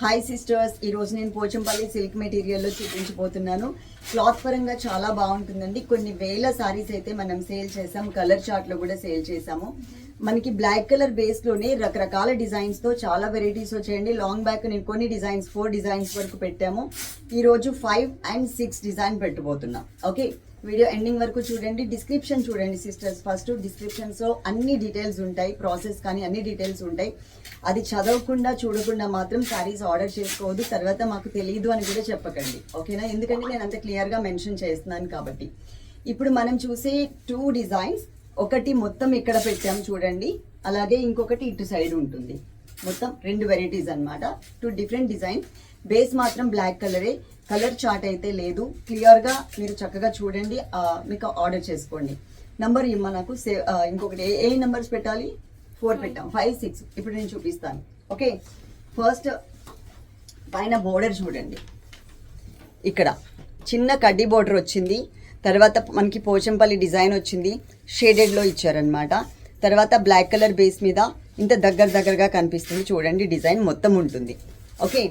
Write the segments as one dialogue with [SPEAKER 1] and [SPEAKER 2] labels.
[SPEAKER 1] Hi sisters ఈ రోజు నేను పోచంపల్లి సిల్క్ మెటీరియల్లో చూపించబోతున్నాను. క్లాత్ పరంగా చాలా బాగుంటుందండి. కొన్ని వేల సారీస్ అయితే మనం సేల్ చేసాం. కలర్ చార్ట్లో కూడా సేల్ చేసాము. మనకి బ్లాక్ కలర్ బేస్లోనే రకరకాల డిజైన్స్తో చాలా వెరైటీస్ వచ్చాయండి. లాంగ్ బ్యాక్ నేను కొన్ని డిజైన్స్ ఫోర్ డిజైన్స్ వరకు పెట్టాము. ఈ రోజు ఫైవ్ అండ్ సిక్స్ డిజైన్ పెట్టబోతున్నాం. ఓకే వీడియో ఎండింగ్ వరకు చూడండి. డిస్క్రిప్షన్ చూడండి సిస్టర్స్ ఫస్ట్ డిస్క్రిప్షన్స్లో అన్ని డీటెయిల్స్ ఉంటాయి. ప్రాసెస్ కానీ అన్ని డీటెయిల్స్ ఉంటాయి. అది చదవకుండా చూడకుండా మాత్రం శారీస్ ఆర్డర్ చేసుకోవద్దు. తర్వాత మాకు తెలియదు అని కూడా చెప్పకండి. ఓకేనా ఎందుకంటే నేను అంత క్లియర్గా మెన్షన్ చేస్తున్నాను కాబట్టి. ఇప్పుడు మనం చూసే టూ డిజైన్స్ ఒకటి మొత్తం ఇక్కడ పెట్టాం చూడండి. అలాగే ఇంకొకటి ఇటు సైడ్ ఉంటుంది. మొత్తం రెండు వెరైటీస్ అన్నమాట. టూ డిఫరెంట్ డిజైన్ బేస్ మాత్రం బ్లాక్ కలరే కలర్ చార్ట్ అయితే లేదు. క్లియర్గా మీరు చక్కగా చూడండి. మీకు ఆర్డర్ చేసుకోండి. నంబర్ ఇమ్మ నాకు. సేవ్ ఇంకొకటి ఏ ఏ నెంబర్స్ పెట్టాలి? ఫోర్ పెట్టాం. ఫైవ్ సిక్స్ ఇప్పుడు నేను చూపిస్తాను. ఓకే ఫస్ట్ పైన బోర్డర్ చూడండి. ఇక్కడ చిన్న కడ్డీ బోర్డర్ వచ్చింది. తర్వాత మనకి పోచంపల్లి డిజైన్ వచ్చింది షేడెడ్లో ఇచ్చారనమాట తర్వాత బ్లాక్ కలర్ బేస్ మీద ఇంత దగ్గర దగ్గరగా కనిపిస్తుంది చూడండి డిజైన్ మొత్తం ఉంటుంది. ఓకే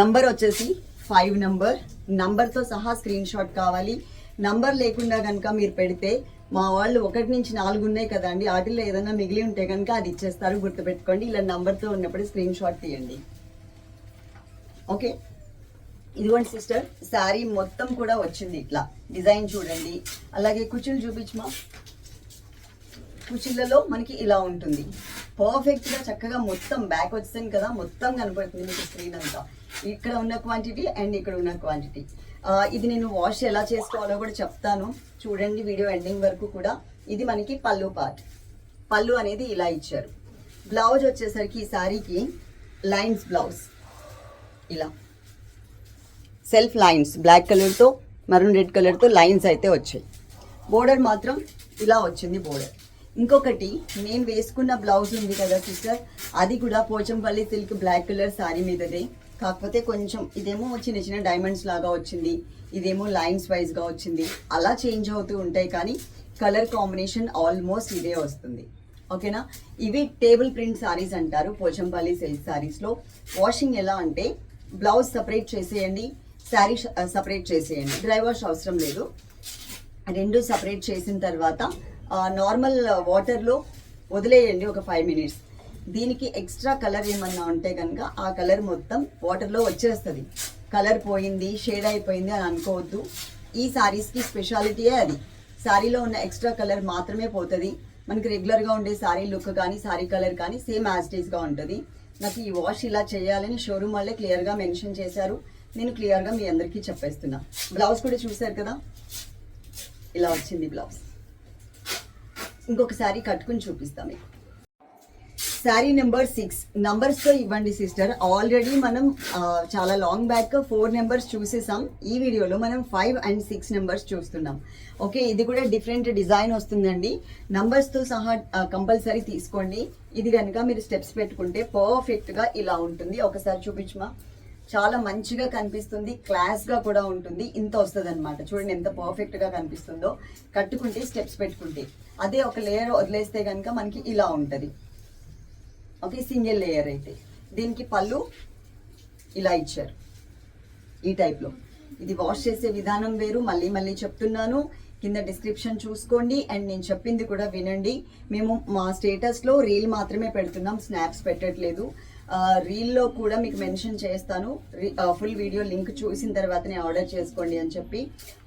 [SPEAKER 1] నంబర్ వచ్చేసి ఫైవ్ నంబర్. నంబర్తో సహా స్క్రీన్ షాట్ కావాలి. నంబర్ లేకుండా కనుక మీరు పెడితే మా వాళ్ళు ఒకటి నుంచి నాలుగు ఉన్నాయి కదండి వాటిల్లో ఏదైనా మిగిలి ఉంటే కనుక అది ఇచ్చేస్తారు గుర్తుపెట్టుకోండి. ఇలా నంబర్తో ఉన్నప్పుడు స్క్రీన్ షాట్ తీయండి. ఓకే ఇదిగోండి సిస్టర్ శారీ మొత్తం కూడా వచ్చింది ఇట్లా. డిజైన్ చూడండి. అలాగే కుచులు చూపించమా? కుచిళ్ళలో మనకి ఇలా ఉంటుంది. పర్ఫెక్ట్గా చక్కగా మొత్తం బ్యాక్ వచ్చేసాను కదా మొత్తం కనపడుతుంది మీకు స్క్రీన్ అంతా. ఇక్కడ ఉన్న క్వాంటిటీ అండ్ ఇక్కడ ఉన్న క్వాంటిటీ ఇది నేను వాష్ ఎలా చేసుకోవాలో కూడా చెప్తాను. చూడండి వీడియో ఎండింగ్ వరకు కూడా. ఇది మనకి పళ్ళు పార్ట్ పళ్ళు అనేది ఇలా ఇచ్చారు. బ్లౌజ్ వచ్చేసరికి ఈ శారీకి లైన్స్ బ్లౌజ్ ఇలా. సెల్ఫ్ లైన్స్ బ్లాక్ కలర్తో మరూన్ రెడ్ కలర్తో లైన్స్ అయితే వచ్చాయి. బోర్డర్ మాత్రం ఇలా వచ్చింది బోర్డర్. ఇంకొకటి నేను వేసుకున్న బ్లౌజ్ ఉంది కదా సిస్టర్ అది కూడా Pochampalli silk black colour sari మీదదే. కాకపోతే కొంచెం ఇదేమో చిన్న చిన్న డైమండ్స్ లాగా వచ్చింది ఇదేమో లైన్స్ వైజ్గా వచ్చింది. అలా చేంజ్ అవుతూ ఉంటాయి కానీ కలర్ కాంబినేషన్ ఆల్మోస్ట్ ఇదే వస్తుంది. ఓకేనా? ఇవి టేబుల్ ప్రింట్ సారీస్ అంటారు పోచంపల్లి సిల్క్ సారీస్లో. వాషింగ్ ఎలా అంటే బ్లౌజ్ సపరేట్ చేసేయండి శారీ సపరేట్ చేసేయండి. డ్రై వాష్ అవసరం లేదు. రెండు సపరేట్ చేసిన తర్వాత నార్మల్ వాటర్లో వదిలేయండి ఒక ఫైవ్ మినిట్స్. దీనికి ఎక్స్ట్రా కలర్ ఏమన్నా ఉంటే కనుక ఆ కలర్ మొత్తం వాటర్లో వచ్చేస్తుంది. కలర్ పోయింది షేడ్ అయిపోయింది అని అనుకోవద్దు. ఈ శారీస్కి స్పెషాలిటీయే అది. శారీలో ఉన్న ఎక్స్ట్రా కలర్ మాత్రమే పోతుంది. మనకి రెగ్యులర్గా ఉండే శారీ లుక్ కానీ శారీ కలర్ కానీ సేమ్ యాజ్ డేస్గా ఉంటుంది. నాకు ఈ వాష్ ఇలా చేయాలని షోరూమ్ వాళ్ళే క్లియర్గా మెన్షన్ చేశారు. నేను క్లియర్గా మీ అందరికీ చెప్పేస్తున్నా. బ్లౌజ్ కూడా చూశారు కదా? ఇలా వచ్చింది బ్లౌజ్. ఇంకొక శారీ కట్టుకుని చూపిస్తాం మీకు. Sari number six. తో ఇవ్వండి సిస్టర్. ఆల్రెడీ మనం చాలా లాంగ్ బ్యాక్ ఫోర్ నెంబర్స్ చూసేసాం. ఈ వీడియోలో మనం ఫైవ్ అండ్ సిక్స్ నెంబర్స్ చూస్తున్నాం. ఓకే ఇది కూడా డిఫరెంట్ డిజైన్ వస్తుందండి. Numbers తో సహా కంపల్సరీ తీసుకోండి. ఇది కనుక మీరు స్టెప్స్ పెట్టుకుంటే పర్ఫెక్ట్గా ఇలా ఉంటుంది. ఒకసారి చూపించమా? చాలా మంచిగా కనిపిస్తుంది క్లాస్గా కూడా ఉంటుంది ఇంత వస్తుంది అనమాట చూడండి ఎంత పర్ఫెక్ట్గా కనిపిస్తుందో. కట్టుకుంటే స్టెప్స్ పెట్టుకుంటే. అదే ఒక లేయర్ వదిలేస్తే కనుక మనకి ఇలా ఉంటుంది. ఓకే సింగిల్ లేయర్ అయితే. దీనికి పళ్ళు ఇలా ఇచ్చారు. ఈ టైప్లో ఇది వాష్ చేసే విధానం వేరు మళ్ళీ మళ్ళీ చెప్తున్నాను. కింద డిస్క్రిప్షన్ చూసుకోండి. అండ్ నేను చెప్పింది కూడా వినండి. మేము మా స్టేటస్లో రీల్ మాత్రమే పెడుతున్నాం. స్నాప్స్ పెట్టట్లేదు. రీల్లో కూడా మీకు మెన్షన్ చేస్తాను. ఫుల్ వీడియో లింక్ చూసిన తర్వాతనే ఆర్డర్ చేసుకోండి అని చెప్పి.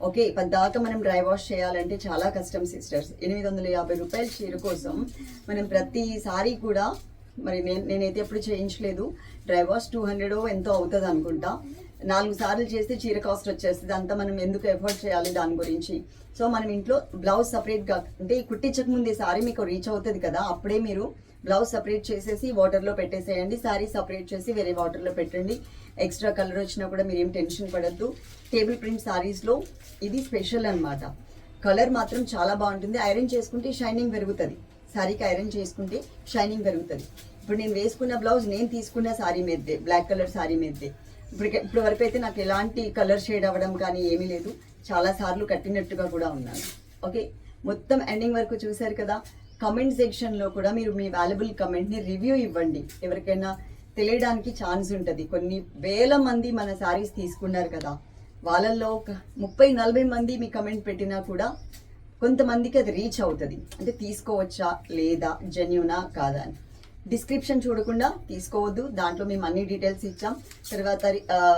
[SPEAKER 1] ఓకే దాకా మనం డ్రై వాష్ చేయాలంటే చాలా కష్టం సిస్టర్స్ ఎనిమిది వందల యాభై రూపాయల చీర కోసం మనం ప్రతిసారి కూడా మరి నేను నేనైతే ఎప్పుడు చేయించలేదు. డ్రై వాష్ టూ హండ్రెడ్ ఎంతో అవుతుంది అనుకుంటా. నాలుగు సార్లు చేస్తే చీర కాస్ట్ వచ్చేస్తుంది. అంతా మనం ఎందుకు ఎఫర్ట్ చేయాలి దాని గురించి. సో మనం ఇంట్లో బ్లౌజ్ సపరేట్గా అంటే ఈ కుట్టించక ముందే సారీ మీకు రీచ్ అవుతుంది కదా అప్పుడే మీరు బ్లౌజ్ సపరేట్ చేసేసి వాటర్లో పెట్టేసేయండి. సారీ సపరేట్ చేసి వేరే వాటర్లో పెట్టండి. ఎక్స్ట్రా కలర్ వచ్చినా కూడా మీరు ఏం టెన్షన్ పడద్దు టేబుల్ ప్రింట్ సారీస్లో ఇది స్పెషల్ అన్నమాట. కలర్ మాత్రం చాలా బాగుంటుంది. ఐరన్ చేసుకుంటే షైనింగ్ పెరుగుతుంది. శారీకి ఐరన్ చేసుకుంటే షైనింగ్ పెరుగుతుంది. ఇప్పుడు నేను వేసుకున్న బ్లౌజ్ నేను తీసుకున్న శారీ మీదే బ్లాక్ కలర్ శారీ మీదే. ఇప్పుడు ఇప్పుడు వరకు అయితే నాకు ఎలాంటి కలర్ షేడ్ అవ్వడం కానీ ఏమీ లేదు. చాలా సార్లు కట్టినట్టుగా కూడా ఉన్నాను. ఓకే మొత్తం ఎండింగ్ వరకు చూశారు కదా? కమెంట్ సెక్షన్లో కూడా మీరు మీ వాల్యుబుల్ కమెంట్ని రివ్యూ ఇవ్వండి. ఎవరికైనా తెలియడానికి ఛాన్స్ ఉంటుంది. కొన్ని వేల మంది మన శారీస్ తీసుకున్నారు కదా. వాళ్ళల్లో ఒక ముప్పై నలభై మంది మీ కమెంట్ పెట్టినా కూడా కొంతమందికి అది రీచ్ అవుతుంది. అంటే తీసుకోవచ్చా? లేదా? జెన్యునా కాదా? అని. డిస్క్రిప్షన్ చూడకుండా తీసుకోవద్దు. దాంట్లో మేము అన్ని డీటెయిల్స్ ఇచ్చాం. తర్వాత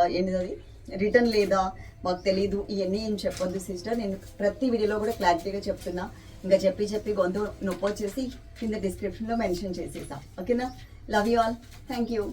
[SPEAKER 1] ఏంటిది అది? రిటర్న్ లేదా? మాకు తెలీదు. ఇవన్నీ ఏం చెప్పొద్దు సిస్టర్ నేను ప్రతి వీడియోలో కూడా క్లారిటీగా చెప్తున్నా. ఇంకా చెప్పి చెప్పి గొంతు నొప్పి వచ్చేసి కింద డిస్క్రిప్షన్లో మెన్షన్ చేసేసాం. ఓకేనా love you all thank you